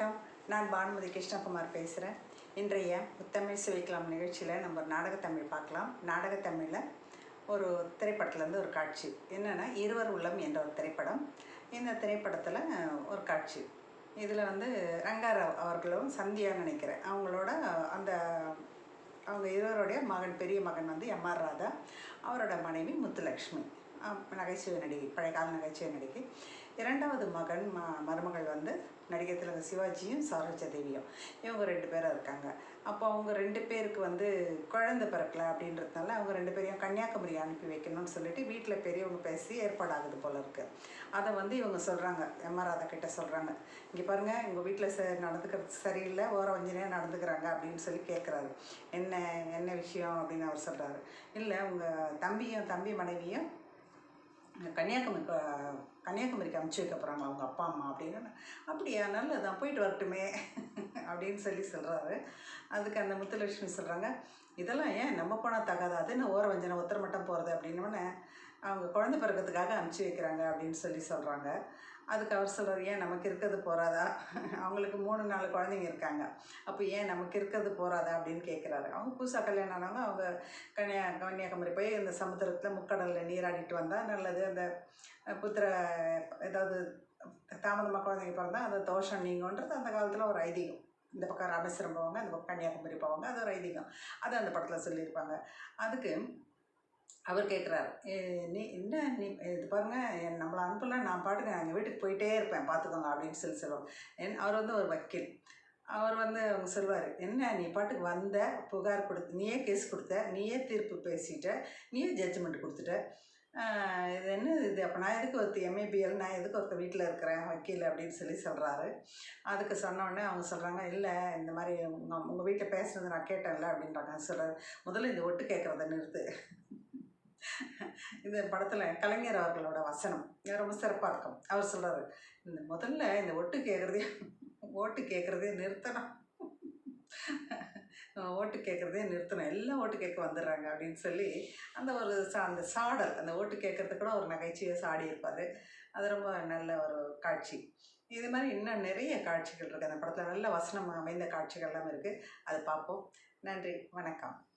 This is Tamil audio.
வணக்கம். நான் பானுமதி கிருஷ்ணகுமார் பேசுகிறேன் இன்றைய முத்தமிழ் சுவைக்கலாம் நிகழ்ச்சியில் நம்ம நாடகத்தமிழ் பார்க்கலாம். நாடகத்தமிழில் ஒரு திரைப்படத்துலேருந்து ஒரு காட்சி. என்னென்னா இருவர் உள்ளம் என்ற ஒரு திரைப்படம். இந்த திரைப்படத்தில் ஒரு காட்சி. இதில் வந்து ரங்காராவ் அவர்களும் சந்தியா நினைக்கிறேன். அவங்களோட அந்த அவங்க இருவருடைய மகன் பெரிய மகன் வந்து எம்ஆர் ராதா. அவரோட மனைவி முத்துலக்ஷ்மி. நகைச்சுவை நடிகை பழைய கால நகைச்சுவை நடிகை. இரண்டாவது மகன் ம மருமகள் வந்து நடிகை திலக சிவாஜியும் சரோஜா தேவியும். இவங்க ரெண்டு பேரும் இருக்காங்க. அப்போ அவங்க ரெண்டு பேருக்கு வந்து குழந்தை பிறக்கல அப்படின்றதுனால அவங்க ரெண்டு பேரையும் கன்னியாகுமரி அனுப்பி வைக்கணும்னு சொல்லிட்டு வீட்டில் பெரியவங்க பேசி ஏற்பாடாகுது போல இருக்குது அதை வந்து இவங்க சொல்கிறாங்க எம்ஆர் ராதா கிட்ட சொல்கிறாங்க இங்கே பாருங்கள் எங்கள் வீட்டில் ச நடந்துக்கிறது சரியில்லை. ஓர வஞ்சனையாக நடந்துக்கிறாங்க அப்படின்னு சொல்லி கேட்குறாரு என்ன என்ன விஷயம் அப்படின்னு அவர் சொல்கிறாரு இல்லை உங்கள் தம்பியும் தம்பி மனைவியும் கன்னியாகுமரி கன்னியாகுமரிக்கு அமுச்சு வைக்க போகிறாங்க அவங்க அப்பா அம்மா அப்படின்னு. அப்படியா? நல்லதான் போயிட்டு வரட்டுமே அப்படின்னு சொல்லி சொல்கிறாரு அதுக்கு அந்த முத்துலட்சுமி சொல்கிறாங்க இதெல்லாம் ஏன் நம்ம போனால் தகாது? அது என்ன ஓர வஞ்சனை உத்தர மட்டும் போகிறது அப்படின்னோடனே அவங்க குழந்தை பிறக்கிறதுக்காக அனுப்பிச்சி வைக்கிறாங்க அப்படின்னு சொல்லி சொல்கிறாங்க அதுக்கு அவர் சொல்கிறார் ஏன் நமக்கு இருக்கிறது போகாதா அவங்களுக்கு மூணு நாலு குழந்தைங்க இருக்காங்க. அப்போ ஏன் நமக்கு இருக்கிறது போகாதா அப்படின்னு கேட்குறாரு அவங்க புதுசாக கல்யாணம் ஆனவங்க அவங்க கன்னியா கன்னியாகுமரி போய் இந்த சமுத்திரத்தில் முக்கடலில் நீராடிட்டு வந்தால் நல்லது. அந்த புத்திர ஏதாவது தாமதமாக குழந்தைங்க பிறந்தால் அந்த தோஷம் நீங்கன்றது அந்த காலத்தில் ஒரு ஐதீகம். இந்த பக்கம் ராமேஸ்வரம் போவாங்க அந்த பக்கம் கன்னியாகுமரி போவாங்க அது ஒரு ஐதீகம். அது அந்த படத்தில் சொல்லியிருப்பாங்க. அதுக்கு அவர் கேட்குறாரு நீ என்ன நீ இது பாருங்கள் நம்மளை அனுப்பலாம் நான் பாட்டுக்கு நான் எங்கள் வீட்டுக்கு போயிட்டே இருப்பேன் பார்த்துக்கோங்க அப்படின்னு சொல்லி சொல்லுவோம் என் அவர் வந்து ஒரு வக்கீல். அவர் வந்து அவங்க சொல்லுவார் என்ன நீ பாட்டுக்கு வந்த புகார் கொடுத்து நீயே கேஸ் கொடுத்த நீயே தீர்ப்பு பேசிட்ட நீயே ஜட்ஜ்மெண்ட் கொடுத்துட்ட இது என்ன இது? அப்போ நான் எதுக்கு ஒருத்த எம்ஏபிஎல் நான் எதுக்கு ஒருத்த வீட்டில் இருக்கிறேன் வக்கீல் அப்படின்னு சொல்லி சொல்கிறாரு அதுக்கு சொன்னோடனே அவங்க சொல்கிறாங்க இல்லை இந்த மாதிரி உங்கள் உங்கள் வீட்டில் பேசுனது நான் கேட்டேன்ல அப்படின்றாங்க. சொல்கிறார் முதல்ல இந்த ஒட்டு கேட்குறத நிறுத்து. இந்த படத்தில் கலைஞர் அவர்களோட வசனம் ரொம்ப சிறப்பாக இருக்கும். அவர் சொல்கிறார் இந்த முதல்ல இந்த ஒட்டு கேட்குறதே ஓட்டு கேட்குறதே நிறுத்தணும். ஓட்டு கேட்குறதே நிறுத்தணும். எல்லாம் ஓட்டு கேட்க வந்துடுறாங்க அப்படின்னு சொல்லி அந்த ஒரு சா அந்த சாடல் அந்த ஓட்டு கேட்குறது கூட ஒரு நகைச்சுவை சாடி இருப்பார். அது ரொம்ப நல்ல ஒரு காட்சி. இது மாதிரி இன்னும் நிறைய காட்சிகள் இருக்குது அந்த படத்தில் நல்ல வசனம் அமைந்த காட்சிகள்லாம் இருக்குது அதை பார்ப்போம். நன்றி. வணக்கம்.